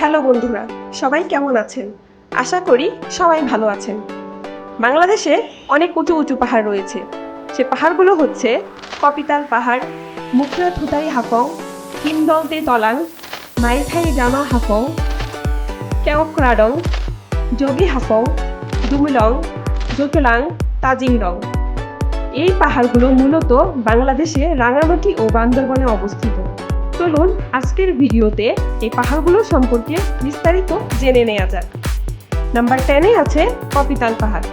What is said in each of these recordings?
Hello বন্ধুরা, সবাই কেমন আছেন? আশা করি সবাই ভালো আছেন। বাংলাদেশে অনেক উঁচু উঁচু পাহাড় রয়েছে। সে পাহাড়গুলো হচ্ছে কপিতাল পাহাড় মুকরা থুতাই হাফং, হিমদলতে তলাং, মাইথাই জামা হাফং কেওক্রাডং যোগী হাফং, দুমলং জোটলাং তাজিংডং এই পাহাড়গুলো মূলত বাংলাদেশে রাঙামাটি ও বান্দরবনে অবস্থিত। চলুন আজকের ভিডিওতে এই পাহাড়গুলো সম্পর্কে বিস্তারিত জেনে নেওয়া যাক। নাম্বার টেনে আছে কপিতাল পাহাড়।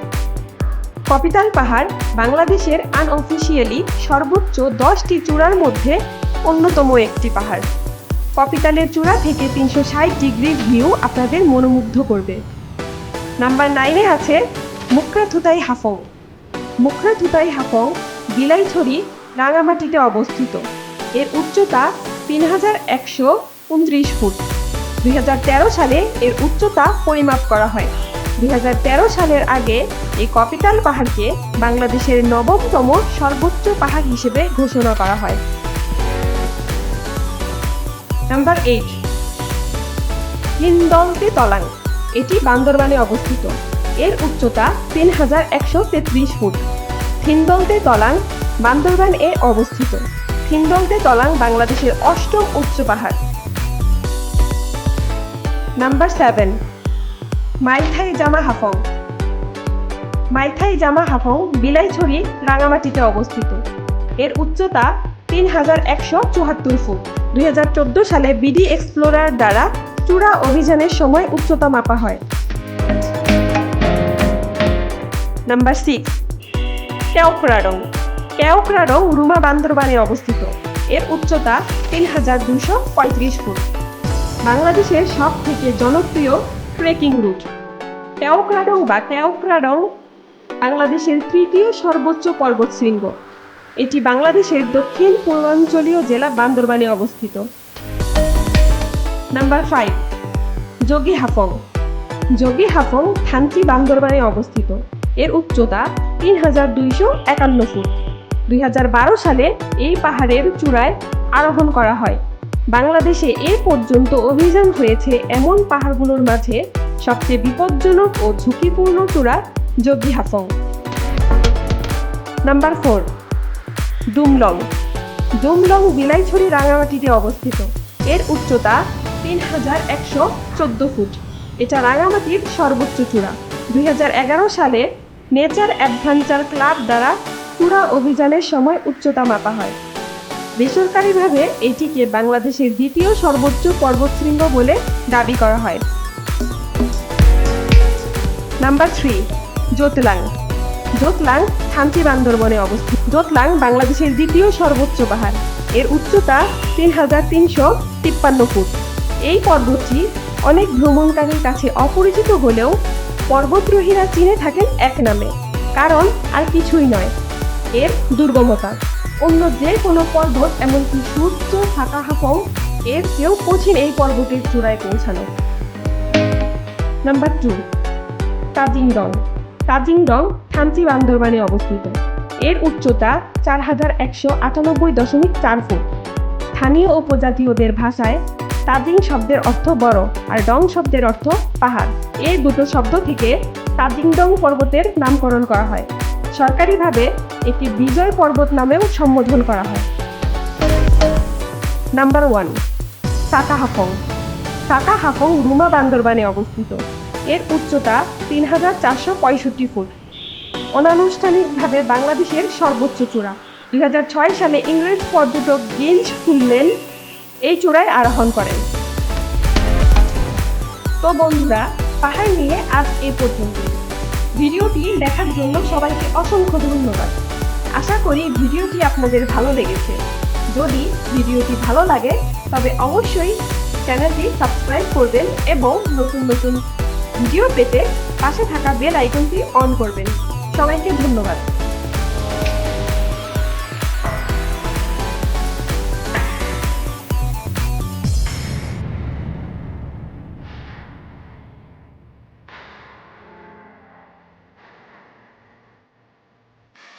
কপিতাল পাহাড় বাংলাদেশের আনঅফিসিয়ালি সর্বোচ্চ দশটি চূড়ার মধ্যে অন্যতম একটি পাহাড়। কপিতালের চূড়া থেকে তিনশো ষাট ডিগ্রি ভিউ আপনাদের মনোমুগ্ধ করবে। নাম্বার নাইনে আছে মুক্রাথুতাই হাফং। মুখরাথুতাই হাফং বিলাইছড়ি রাঙামাটিতে অবস্থিত। এর উচ্চতা তিন হাজার একশো উনত্রিশ ফুট। দুই হাজার তেরো সালে এর উচ্চতা পরিমাপ করা হয়। দুই হাজার তেরো সালের আগে এই কপিতাল পাহাড়কে বাংলাদেশের নবমতম সর্বোচ্চ পাহাড় হিসেবে ঘোষণা করা হয়। নাম্বার এইট হিন্দলতে তলাং। এটি বান্দরবানে অবস্থিত। এর উচ্চতা তিন হাজার একশো তেত্রিশ ফুট। থিন্দলতে তলাং বান্দরবান এ অবস্থিত। থিন্দলতে তলাং বাংলাদেশের অষ্টম উচ্চ পাহাড়। নাম্বার সেভেন মাইথাই জামা হাফং। মাইথাই জামা হাফং বিলাইছড়ি রাঙামাটিতে অবস্থিত। এর উচ্চতা তিন হাজার একশো চুয়াত্তর ফুট। দুই হাজার চোদ্দ সালে বিডি এক্সপ্লোরার দ্বারা চূড়া অভিযানের সময় উচ্চতা মাপা হয়। নাম্বার সিক্স কেওক্রাডং কেওক্রাডং রুমা বান্দরবানে অবস্থিত। এর উচ্চতা তিন হাজার দুশো পঁয়ত্রিশ ফুট। বাংলাদেশের সব থেকে জনপ্রিয় ট্রেকিং রুট। কেওক্রাডং বা কেওক্রাডং বাংলাদেশের তৃতীয় সর্বোচ্চ পর্বতশৃঙ্গ এটি বাংলাদেশের দক্ষিণ পূর্বাঞ্চলীয় জেলা বান্দরবানে অবস্থিত। নাম্বার ফাইভ যোগী হাফং যোগী হাফং থানচি বান্দরবানে অবস্থিত। এর উচ্চতা তিন হাজার দুইশো একান্ন ফুট। দুই হাজার বারো সালে এই পাহাড়ের চূড়ায় আরোহণ করা হয়। বাংলাদেশে এ পর্যন্ত অভিযান হয়েছে এমন পাহাড়গুলোর মাঝে সবচেয়ে বিপজ্জনক ও ঝুঁকিপূর্ণ চূড়া যোগী হাফং। নাম্বার ফোর ডুমলং ডুমলং বিলাইছড়ি রাঙামাটিতে অবস্থিত। এর উচ্চতা তিন হাজার একশো চোদ্দ ফুট। এটা রাঙামাটির সর্বোচ্চ চূড়া। দুই হাজার এগারো সালে নেচার অ্যাডভেঞ্চার ক্লাব দ্বারা চূড়া অভিযানের সময় উচ্চতা মাপা হয়। বেসরকারিভাবে এটিকে বাংলাদেশের দ্বিতীয় সর্বোচ্চ পর্বতশৃঙ্গ বলে দাবি করা হয়। Number three, Jotlang. Zotlang Thanchi বান্দরবনে অবস্থিত। জোতলাং বাংলাদেশের দ্বিতীয় সর্বোচ্চ পাহাড়। এর উচ্চতা তিন হাজার তিনশো তিপ্পান্ন ফুট। এই পর্বতটি অনেক ভ্রমণকারীর কাছে অপরিচিত হলেও পর্বতরোহীরা চিনে থাকেন এক নামে। কারণ আর কিছুই নয়। এর দুর্গমতা। অন্য যে কোনো পর্বত, এমনকি সূর্য ফাঁকা হাফং এর চেয়েও কঠিন এই পর্বতের চূড়ায় পৌঁছানো নাম্বার টু তাজিংডং। তাজিংডং থানচি বান্দরবানে অবস্থিত। এর উচ্চতা চার হাজার একশো আটানব্বই দশমিক চার ফুট। স্থানীয় উপজাতীয়দের ভাষায় তাজিং শব্দের অর্থ বড় আর ডং শব্দের অর্থ পাহাড়। এই দুটো শব্দ থেকে তাজিংডং পর্বতের নামকরণ করা হয়। সরকারিভাবে একটি বিজয় পর্বত নামেও সম্বোধন করা হয়। নাম্বার ওয়ান সাকা হাফং সাকা হাফং রুমা বান্দরবানে অবস্থিত। এর উচ্চতা তিন হাজার চারশো পঁয়ষট্টি ফুট। অনানুষ্ঠানিকভাবে বাংলাদেশের সর্বোচ্চ চূড়া। দুই ছয় সালে ইংরেজ পর্যটক গিঞ্জ ফুললেন এই চূড়ায় আরোহণ করেন। তো বন্ধুরা, পাহাড় নিয়ে আজ এ পর্যন্ত ভিডিওটি দেখার জন্য সবাইকে অসংখ্য ধন্যবাদ। আশা করি ভিডিওটি আপনাদের ভালো লেগেছে। যদি ভিডিওটি ভালো লাগে, তবে অবশ্যই চ্যানেলটি সাবস্ক্রাইব করবেন এবং নতুন নতুন ভিডিও পেতে পাশে থাকা বেল আইকনটি অন করবেন। সবাইকে ধন্যবাদ।